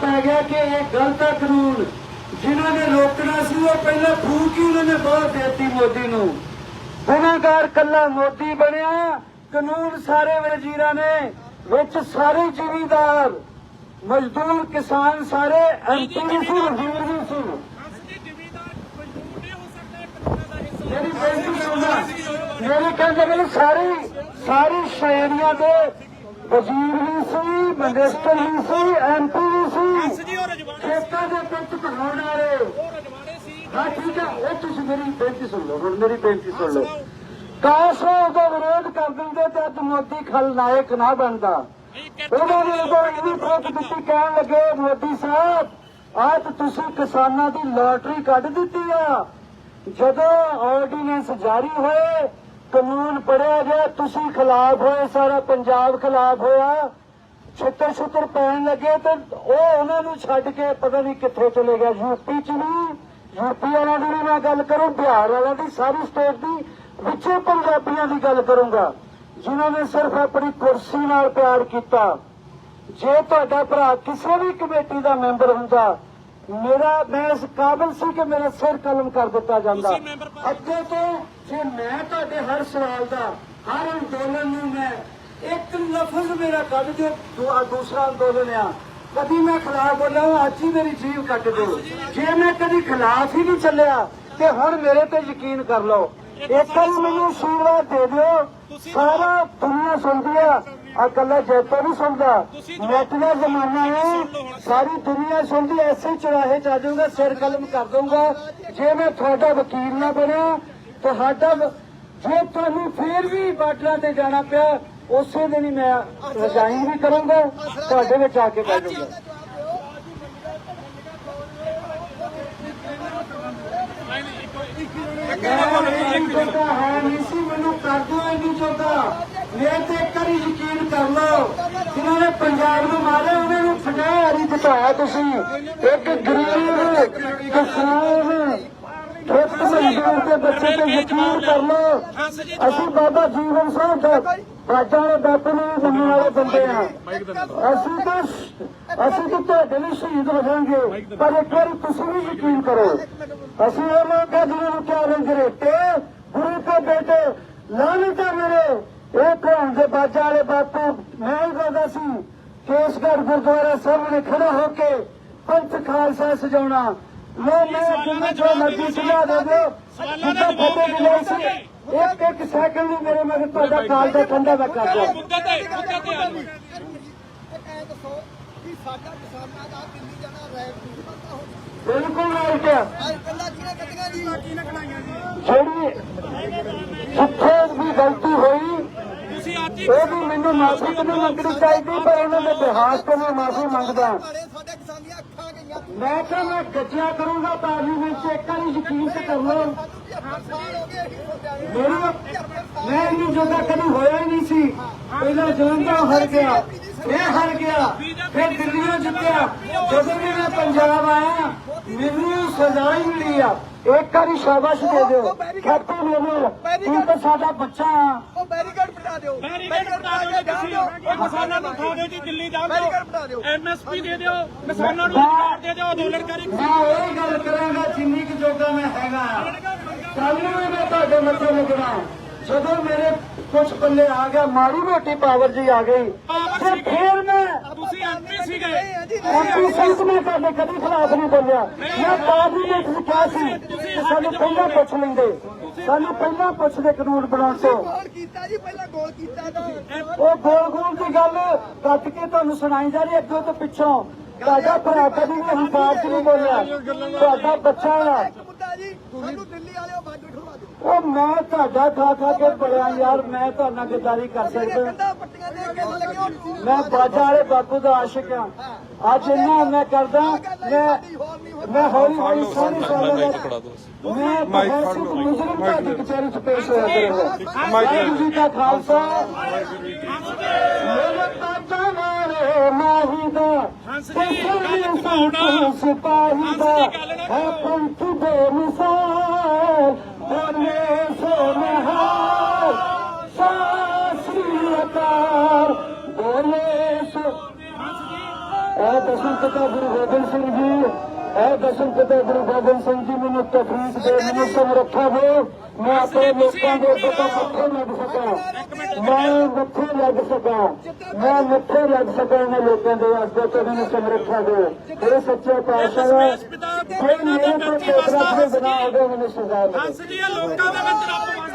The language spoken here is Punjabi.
ਪੈ ਗਿਆ ਕਿ ਇਹ ਗਲਤ ਹੈ ਕਾਨੂੰਨ। ਜਿਨ੍ਹਾਂ ਨੇ ਰੋਕਣਾ ਸੀ, ਉਹ ਪਹਿਲਾਂ ਫੂਕ ਹੀ ਉਹਨਾਂ ਨੇ ਬਹੁਤ ਦੇਤੀ ਮੋਦੀ ਨੂੰ? ਗੁਨਾਹਗਾਰ ਕੱਲਾ ਮੋਦੀ ਬਣਿਆ। ਕਾਨੂੰਨ ਸਾਰੇ ਵਜ਼ੀਰਾਂ ਨੇ, ਵਿੱਚ ਸਾਰੇ ਜ਼ਿਮੀਦਾਰ। ਮਜ਼ਦੂਰ ਕਿਸਾਨ ਸਾਰੇ ਐਮਪੀ ਵੀ ਸੀ ਵਜ਼ੀਰ ਵੀ ਸੀ। ਮੇਰੀ ਬੇਨਤੀ ਸੁਣਨਾ ਮੇਰੇ ਕਹਿੰਦੇ ਨੇ ਸਾਰੀ ਸਾਰੀ ਸ਼੍ਰੇਣੀਆਂ ਦੇ ਵਜ਼ੀਰ ਵੀ ਸੀ, ਮਿਨਿਸਟਰ ਵੀ ਸੀ, ਐਮਪੀ ਵੀ ਸੀ ਜੀ ਉਹ ਰਜਵਾੜੇ ਖੇਤਾਂ ਦੇ ਵਿੱਚ ਘੁੰਮਣ ਵਾਲੇ ਉਹ ਰਜਵਾੜੇ ਸੀ ਹਾਂ, ਠੀਕ ਹੈ। ਇਹ ਤੁਸੀਂ ਮੇਰੀ ਬੇਨਤੀ ਸੁਣ ਲਓ, ਹੁਣ ਮੇਰੀ ਬੇਨਤੀ ਸੁਣ ਲਓ। ਕਾਸ਼ ਉਹ ਵਿਰੋਧ ਕਰ ਦਿੰਦੇ ਤੇ ਅੱਜ ਮੋਦੀ ਖਲਨਾਇਕ ਨਾ ਬਣਦਾ। ਉਹਨਾਂ ਨੇ ਉਦੋਂ ਇੰਨੀ ਫ਼ਰਕ ਦਿੱਤੀ, ਕਹਿਣ ਲੱਗੇ, ਮੋਦੀ ਸਾਹਿਬ ਆਹ ਤੁਸੀਂ ਕਿਸਾਨਾਂ ਦੀ ਲਾਟਰੀ ਕੱਢ ਦਿੱਤੀ ਆ। ਜਦੋਂ ਆਰਡੀਨੈਂਸ ਜਾਰੀ ਹੋਏ, ਕਾਨੂੰਨ ਪੜਿਆ ਗਿਆ, ਤੁਸੀਂ ਖਿਲਾਫ ਹੋਏ, ਸਾਰਾ ਪੰਜਾਬ ਖਿਲਾਫ ਹੋਇਆ। ਛਿੱਤਰ ਛੁੱਤਰ ਪੈਣ ਲੱਗੇ ਤੇ ਉਹ ਉਹਨਾਂ ਨੂੰ ਛੱਡ ਕੇ ਪਤਾ ਨਹੀਂ ਕਿੱਥੇ ਚਲੇ ਗਿਆ ਯੂਪੀ ਚ ਵੀ। ਯੂਪੀ ਵਾਲਿਆਂ ਦੀ ਮੈਂ ਗੱਲ ਕਰੂੰ ਬਿਹਾਰ ਵਾਲਿਆਂ ਦੀ ਸਾਰੀ ਸਟੇਟ ਦੀ ਵਿੱਚੇ ਪੰਜਾਬੀਆਂ ਦੀ ਗੱਲ ਕਰੂੰਗਾ। ਜਿਨ੍ਹਾਂ ਨੇ ਸਿਰਫ ਆਪਣੀ ਕੁਰਸੀ ਨਾਲ ਪਿਆਰ ਕੀਤਾ। ਜੇ ਤੁਹਾਡਾ ਭਰਾ ਕਿਸੇ ਵੀ ਕਮੇਟੀ ਦਾ ਮੈਂਬਰ ਹੁੰਦਾ ਮੇਰਾ ਮੈਂ ਇਸ ਕਾਬਲ ਸੀ ਕਿ ਮੇਰਾ ਸਿਰ ਕਲਮ ਕਰ ਦਿੱਤਾ ਜਾਂਦਾ। ਅੱਗੇ ਤੋਂ ਜੇ ਮੈਂ ਤੁਹਾਡੇ ਹਰ ਸਵਾਲ ਦਾ ਹਰ ਅੰਦੋਲਨ ਨੂੰ ਮੈਂ ਇੱਕ ਲਫ਼ਜ਼ ਮੇਰਾ ਕੱਢ ਦਿਓ ਦੂ- ਦੂਸਰਾ ਅੰਦੋਲਨ ਆ। ਕਦੀ ਮੈਂ ਖਿਲਾਫ ਬੋਲਾਂ ਅੱਜ ਹੀ ਮੇਰੀ ਜੀਵ ਕੱਟ ਦਿਓ ਜੇ ਮੈਂ ਕਦੀ ਖਿਲਾਫ ਹੀ ਨਹੀਂ ਚੱਲਿਆ, ਤੇ ਹੁਣ ਮੇਰੇ ਤੇ ਯਕੀਨ ਕਰ ਲਓ। ਇੱਕ ਮੈਨੂੰ ਆਸ਼ੀਰਵਾਦ ਦੇ ਦਿਓ। ਸਾਰਾ ਦੁਨੀਆ ਸੁਣਦੀ ਆ। ਆ ਕੱਲਾ ਜੈਪਾ ਨਹੀਂ ਸੁਣਦਾ। ਨੈਟ ਦਾ ਜ਼ਮਾਨਾ ਹੈ। ਸਾਰੀ ਦੁਨੀਆ ਸੁਣਦੀ, ਐਸੇ ਚੁਰਾਹੇ ਚ ਆ ਜਾਊਗਾ, ਸਿਰ ਕਲਮ ਕਰ ਦਊਗਾ। ਜੇ ਮੈਂ ਤੁਹਾਡਾ ਵਕੀਲ ਨਾ ਬਣਿਆ, ਤੁਹਾਡਾ ਜੇ ਤੁਹਾਨੂੰ ਫੇਰ ਵੀ ਬਾਰਡਰਾਂ ਤੇ ਜਾਣਾ ਪਿਆ ਉਸੇ ਦਿਨ ਹੀ ਮੈਂ ਰਿਜ਼ਾਈਨ ਵੀ ਕਰੂੰਗਾ ਤੁਹਾਡੇ ਵਿੱਚ ਆ ਕੇ ਨੇ ਪੰਜਾਬ ਨੂੰ ਮਾਰਿਆ ਉਹਨਾਂ ਨੂੰ ਫਟਾਇਆ ਨਹੀਂ ਜਿਤਾਇਆ ਤੁਸੀਂ। ਇੱਕ ਗਰੀਬ ਕਿਸਾਨ ਮਜ਼ਦੂਰ ਦੇ ਬੱਚੇ ਤੇ ਯਕੀਨ ਕਰ ਲਓ ਅਸੀਂ ਬਾਬਾ ਜੀਵਨ ਸਿੰਘ ਦਾ ਬਾਜਾਂ ਦੇ ਬਾਪੂ ਨੂੰ ਮੰਨਣ ਵਾਲੇ ਬੰਦੇ ਆ। ਅਸੀਂ ਤਾਂ ਅਸੀਂ ਤਾਂ ਤੁਹਾਡੇ ਲਈ ਸ਼ਹੀਦ ਹੋਵਾਂਗੇ ਪਰ ਇੱਕ ਵਾਰੀ ਤੁਸੀਂ ਵੀ ਯਕੀਨ ਕਰੋ। ਅਸੀਂ ਇਹ ਲੋਕ ਆ ਜਿਹਨਾਂ ਨੂੰ ਕਿਹਾ ਰੰਗਰੇਟੇ ਗੁਰੂ ਕੇ ਬੇਟੇ ਲਾਨਤਾ ਮੇਰੇ। ਇਹ ਕੌਣ ਦੇ ਬਾਜਾਂ ਵਾਲੇ ਬਾਪੂ ਮੈਂ ਹੀ ਕਹਿੰਦਾ ਸੀ ਕੇਸਗੜ੍ਹ ਗੁਰਦੁਆਰਾ ਸਾਹਮਣੇ ਖੜਾ ਹੋ ਕੇ ਪੰਥ ਖਾਲਸਾ ਸਜਾਉਣਾ। ਲੋ ਮੈਂ ਜਿੰਨੇ ਜੋ ਮਰਜ਼ੀ ਸੁਝਾ ਦੇ ਦਿਓ ਜਿੱਦਾਂ ਫਤਿਹ ਮਿਲਿਆ ਸੀ। ਇੱਕ ਇੱਕ ਸੈਕਿੰਡ ਵੀ ਮੇਰੇ ਮਗਰ ਤੁਹਾਡਾ ਕਾਲ ਦਾ ਠੰਡਾ ਮੈਂ ਕਰ ਦਿਆਂ। ਮੁੱਦੇ ਤੇ ਮੁੱਦੇ ਤੇ ਆ ਦੱਸੋ ਕਿ ਸਾਡਾ ਕਿਸਾਨਾਂ ਦਾ ਦਿੱਲੀ ਜਾਣਾ ਰੈਪ ਬਿਲਕੁਲ ਰਾਈਟ ਜਿਹੜੀ ਜਿੱਥੇ ਵੀ ਗਲਤੀ ਹੋਈ ਉਹ ਵੀ ਮੈਨੂੰ ਮਾਫੀ ਤੇ ਮੰਗਣੀ ਚਾਹੀਦੀ ਪਰ ਉਹਨਾਂ ਦੇ ਬਿਹਾਰ ਤੋਂ ਮੈਂ ਮਾਫੀ ਮੰਗਦਾ। ਮੈਂ ਕਿਹਾ ਮੈਂ ਗੱਜਿਆ ਕਰੂੰਗਾ ਪਾਰਲੀਮੈਂਟ 'ਚ ਇੱਕ ਵਾਰੀ ਯਕੀਨ ਤੇ ਕਰ ਲਓ। ਮੇਰੀ ਮੈਂ ਇਹਨੂੰ ਜੋਗਾ ਕਦੀ ਹੋਇਆ ਹੀ ਨਹੀਂ ਸੀ, ਪਹਿਲਾਂ ਜਲੰਧਰ ਹਰ ਗਿਆ ਇਹ ਹਰ ਗਿਆ, ਫਿਰ ਦਿੱਲੀੋਂ ਜਿੱਤਿਆ। ਜਦੋਂ ਵੀ ਮੈਂ ਪੰਜਾਬ ਆਇਆ, ਮੈਨੂੰ ਸਜ਼ਾ ਹੀ ਮਿਲੀ ਆ। ਇੱਕ ਵਾਰੀ ਸ਼ਾਬਾਸ਼ ਦੇ ਦਿਓ। ਕੈਪਟਨ ਮੈਨੂੰ ਤੂੰ ਤਾਂ ਸਾਡਾ ਬੱਚਾ। ਆ ਉਹ ਬੈਰੀਕੇਡ ਪਟਾ ਦਿਓ। ਬੈਰੀਕੇਡ ਬਣਾ ਦਿਓ ਤੁਸੀਂ। ਉਹ ਕਿਸਾਨਾਂ ਨੂੰ ਉਠਾ ਦਿਓ ਜੀ ਦਿੱਲੀ ਜਾਣ ਬੈਰੀਕੇਡ ਬਣਾ ਦਿਓ। ਐਮਐਸਪੀ ਦੇ ਦਿਓ ਕਿਸਾਨਾਂ ਨੂੰ ਰੁਜ਼ਗਾਰ ਦੇ ਦਿਓ ਅੰਦੋਲਨਕਾਰੀ ਮੈਂ ਇਹ ਗੱਲ ਕਰਾਂਗਾ ਜਿੰਨੀ ਕੁ ਜੋਗਾ ਮੈਂ ਹੈਗਾ। ਕੱਲ ਨੂੰ ਵੀ ਮੈਂ ਤੁਹਾਡੇ ਮੱਥੇ ਲੱਗਣਾ ਜਦੋਂ ਮੇਰੇ ਕੁਝ ਪੱਲੇ ਆ ਗਿਆ ਮਾੜੀ ਮੋਟੀ ਪਾਵਰ ਜੀ ਆ ਗਈ ਤੇ ਫਿਰ ਮੈਂ ਤੁਸੀਂ ਐਮਪੀ ਸੀਗੇ। ਐਮਪੀ ਸਿੰਘ ਮੈਂ ਤੁਹਾਡੇ ਕਦੀ ਖਿਲਾਫ ਨਹੀਂ ਬੋਲਿਆ। ਮੈਂ ਪਾਰਲੀਮੈਂਟ ਵਿੱਚ ਕਿਹਾ ਸੀ ਸਾਨੂੰ ਪਹਿਲਾਂ ਪੁੱਛ ਲੈਂਦੇ। ਸਾਨੂੰ ਪਹਿਲਾਂ ਪੁੱਛਦੇ ਕਾਨੂੰਨ ਬਣਾਉਣ ਤੋਂ। ਗੋਲ ਕੀਤਾ ਜੀ ਪਹਿਲਾਂ ਗੋਲ ਕੀਤਾ ਤਾਂ। ਉਹ ਗੋਲ ਗੋਲ ਦੀ ਗੱਲ ਕੱਟ ਕੇ ਤੁਹਾਨੂੰ ਸੁਣਾਈ ਜਾ ਰਹੀ ਅੱਗੋਂ ਤੋਂ ਪਿੱਛੋਂ। ਤੁਹਾਡਾ ਭਰਾ ਕਦੀ ਵੀ ਹੰਕਾਰ ਚ ਨਹੀਂ ਬੋਲਿਆ। ਤੁਹਾਡਾ ਬੱਚਾ ਆ। ਉਹ ਮੈਂ ਤੁਹਾਡਾ ਖਾ ਖਾ ਕੇ ਬੜਿਆ ਯਾਰ ਮੈਂ ਤੁਹਾਡੇ ਨਾਲ ਗੱਦਾਰੀ ਕਰ ਸਕਦਾ। ਮੈਂ ਬਾਜਾ ਵਾਲੇ ਬਾਪੂ ਦਾ ਆਸ਼ਿਕ ਆ ਅੱਜ ਇੰਨਾ ਮੈਂ ਕਰਦਾ ਮੈਂ ਮੈਂ ਹੌਲੀ ਹੌਲੀ ਸੋਹਣੀ ਸਾਲਾਂ ਦਾ ਮੈਂ ਵਿੱਚ ਮੁਜਰਮ ਤੁਹਾਡੀ ਕਚਹਿਰੀ ਚ ਪੇਸ਼ ਹੋਇਆ ਕਰਾਂਗਾ ਵਾਹਿਗੁਰੂ ਜੀ ਦਾ ਖਾਲਸਾ। ਮਾਹੀ ਦਾ। ਸਿਪਾਹੀ ਦਾ ਹੈ ਪੰਥ ਦੇ ਮਿਸਾਲ। ਦਸਮ ਪਿਤਾ ਗੁਰੂ ਗੋਬਿੰਦ ਸਿੰਘ ਜੀ ਇਹ ਦਸਮ ਪਿਤਾ ਗੁਰੂ ਗੋਬਿੰਦ ਸਿੰਘ ਜੀ ਮੈਨੂੰ ਤਫਰੀਕ ਦੇ ਮੈਨੂੰ ਸਮਰੱਥਾ ਦੇ ਮੈਂ ਆਪਣੇ ਲੋਕਾਂ ਦੇ ਉੱਤੇ ਮੱਥੇ ਲੱਗ ਸਕਾਂ। ਮੈਂ ਮੱਥੇ ਲੱਗ ਸਕਾਂ। ਮੈਂ ਮੱਥੇ ਲੱਗ ਸਕਾਂ ਇਹਨਾਂ ਲੋਕਾਂ ਦੇ ਵਾਸਤੇ ਤੇ ਮੈਨੂੰ ਸਮਰੱਥਾ ਦੇ ਇਹ ਸੱਚੇ ਪਾਤਸ਼ਾਹ ਕੋਈ ਮੇਰੇ ਤੋਂ ਕੋਤਰਾ ਦੇ ਬਣਾ ਹੋਵੇ ਮੈਨੂੰ ਸਜ਼ਾ ਮਿਲੇ। ਲੋਕਾਂ ਦੇ ਵਿੱਚ ਰੱਬ